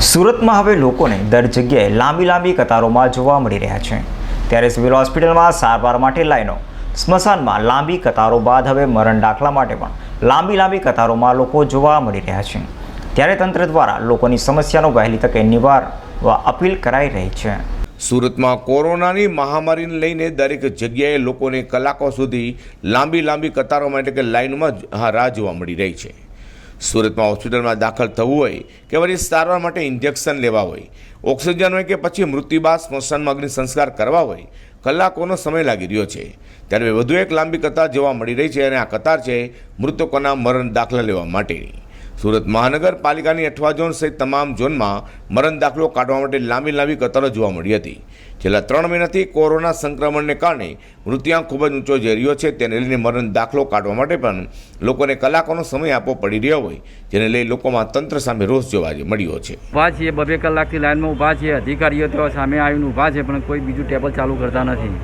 સુરતમાં હવે લોકોને દર જગ્યાએ લાંબી લાંબી કતારોમાં જોવા મળી રહ્યા છે. ત્યારે સિવિલ હોસ્પિટલમાં સારવાર માટે લાઈનો, સ્મશાનમાં લાંબી કતારો બાદ હવે મરણ દાખલા માટે પણ લાંબી લાંબી કતારોમાં લોકો જોવા મળી રહ્યા છે. ત્યારે તંત્ર દ્વારા લોકોની સમસ્યાનો વહેલી તકે નિવારવા અપીલ કરાઈ રહી છે. સુરતમાં કોરોનાની મહામારીને લઈને દરેક જગ્યાએ લોકોને કલાકો સુધી લાંબી લાંબી કતારોમાં એટલે કે લાઇનમાં રાહ જોવા મળી રહી છે. સુરતમાં હોસ્પિટલમાં દાખલ થવું હોય કે વળી સારવાર માટે ઇન્જેક્શન લેવા હોય, ઓક્સિજન હોય કે પછી મૃત્યુ બાદ સ્મશાનમાં અગ્નિ સંસ્કાર કરવા હોય, કલાકોનો સમય લાગી રહ્યો છે. ત્યારે વધુ એક લાંબી કતાર જોવા મળી રહી છે અને આ કતાર છે, મૃતકોના મરણ દાખલા લેવા માટેની સુરત મહાનગરપાલિકાની અઠવા ઝોન સહિત તમામ ઝોનમાં મરણ દાખલો કાઢવા માટે લાંબી લાંબી કતારો જોવા મળી હતી. છેલ્લા ત્રણ મહિનાથી કોરોના સંક્રમણને કારણે મૃત્યુઆંક ખૂબ જ ઊંચો જઈ રહ્યો છે. તેને લઈને મરણ દાખલો કાઢવા માટે પણ લોકોને કલાકોનો સમય આપવો પડી રહ્યો હોય જેને લઈ લોકોમાં તંત્ર સામે રોષ જોવા મળ્યો છે. ઊભા છીએ બબે કલાકથી લાઈનમાં ઊભા છીએ અધિકારીઓ તેઓ સામે આવીને ઊભા છે પણ કોઈ બીજું ટેબલ ચાલુ કરતા નથી.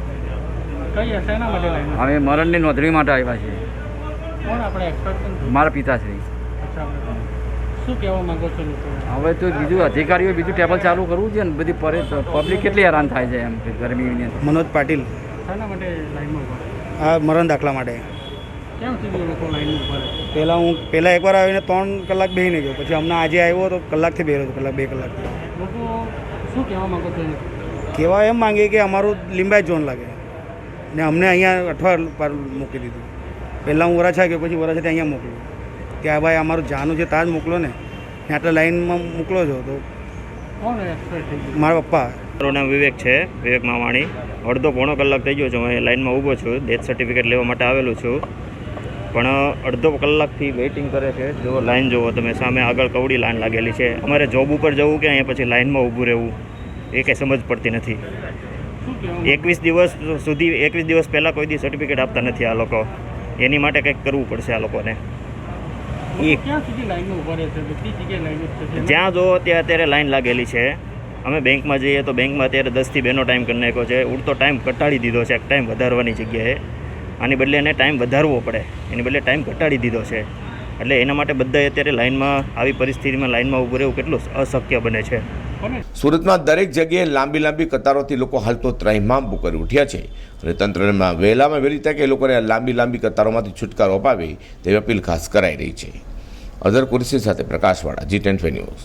અમે મરણની નોંધણી માટે આવ્યા છીએ. કોણ આપણે એક્સપર્ટ મારા પિતાશ્રી શું કહેવા માંગો છો લોકો? હવે તો બીજું અધિકારીઓ બીજું ટેબલ ચાલુ કરવું છે ને બધી પરે પબ્લિક કેટલી હેરાન થાય છે એમ ગરમી ગરમીની મનોજ પાટીલ. શાના માટે લાઈનમાં ઊભા આ મરણ દાખલા માટે. પહેલાં હું પહેલાં એકવાર આવીને ત્રણ કલાક બેહીને ગયો. પછી હમણાં આજે આવ્યો તો કલાકથી બેહ્યો હતો કલાક બે કલાકથી. લોકો શું કહેવા માંગો છો કહેવા એમ માંગે કે અમારું લીંબાઈ ઝોન લાગે. ને અમને અહીંયા અઠવા પર મૂકી દીધું. પહેલાં હું વરાછા ગયો પછી વરાછાથી અહીંયા મોકલ્યું. કે આ ભાઈ અમારું જાનું છે તાજ મોકલો ને. આટલા લાઈનમાં મોકલો છો તો. કોણ એક્સપર્ટ થઈ ગયું? મારા પપ્પા. મારું નામ વિવેક છે વિવેક માવાણી. અડધો પોણો કલાક થઈ ગયો છું હું લાઈનમાં ઊભો છું ડેથ સર્ટિફિકેટ લેવા માટે આવેલું છું. પણ અડધો કલાકથી વેઇટિંગ કરે છે. જો લાઈન જુઓ તમે સામે આગળ કવડી લાઈન લાગેલી છે. અમારે જોબ ઉપર જવું કે અહીંયા પછી લાઈનમાં ઊભું રહેવું? એ કંઈ સમજ પડતી નથી. એકવીસ દિવસ સુધી એકવીસ દિવસ પહેલાં કોઈ દી સર્ટિફિકેટ આપતા નથી આ લોકો. એની માટે કંઈક કરવું પડશે આ લોકોને. જ્યાં જુઓ ત્યાં અત્યારે લાઈન લાગેલી છે. અમે બેંકમાં જઈએ તો બેંકમાં અત્યારે દસથી બેનો ટાઈમ કરી નાખ્યો છે. ઉડતો ટાઈમ ઘટાડી દીધો છે. એક ટાઈમ વધારવાની જગ્યાએ. આની બદલે એને ટાઈમ વધારવો પડે. એની બદલે ટાઈમ ઘટાડી દીધો છે. એટલે એના માટે બધા અત્યારે લાઈનમાં આવી પરિસ્થિતિમાં લાઈનમાં ઊભું રહેવું કેટલું અશક્ય બને છે. સુરતમાં દરેક જગ્યાએ લાંબી લાંબી કતારોથી લોકો હાલ તો ત્રાહિમામ કરી ઉઠ્યા છે. અને તંત્રમાં વહેલામાં વહેલી તકે લોકોને લાંબી લાંબી કતારોમાંથી છુટકારો અપાવે તેવી અપીલ ખાસ કરાઈ રહી છે. અઝર કુરશી સાથે પ્રકાશવાળા જી ટેન ન્યૂઝ.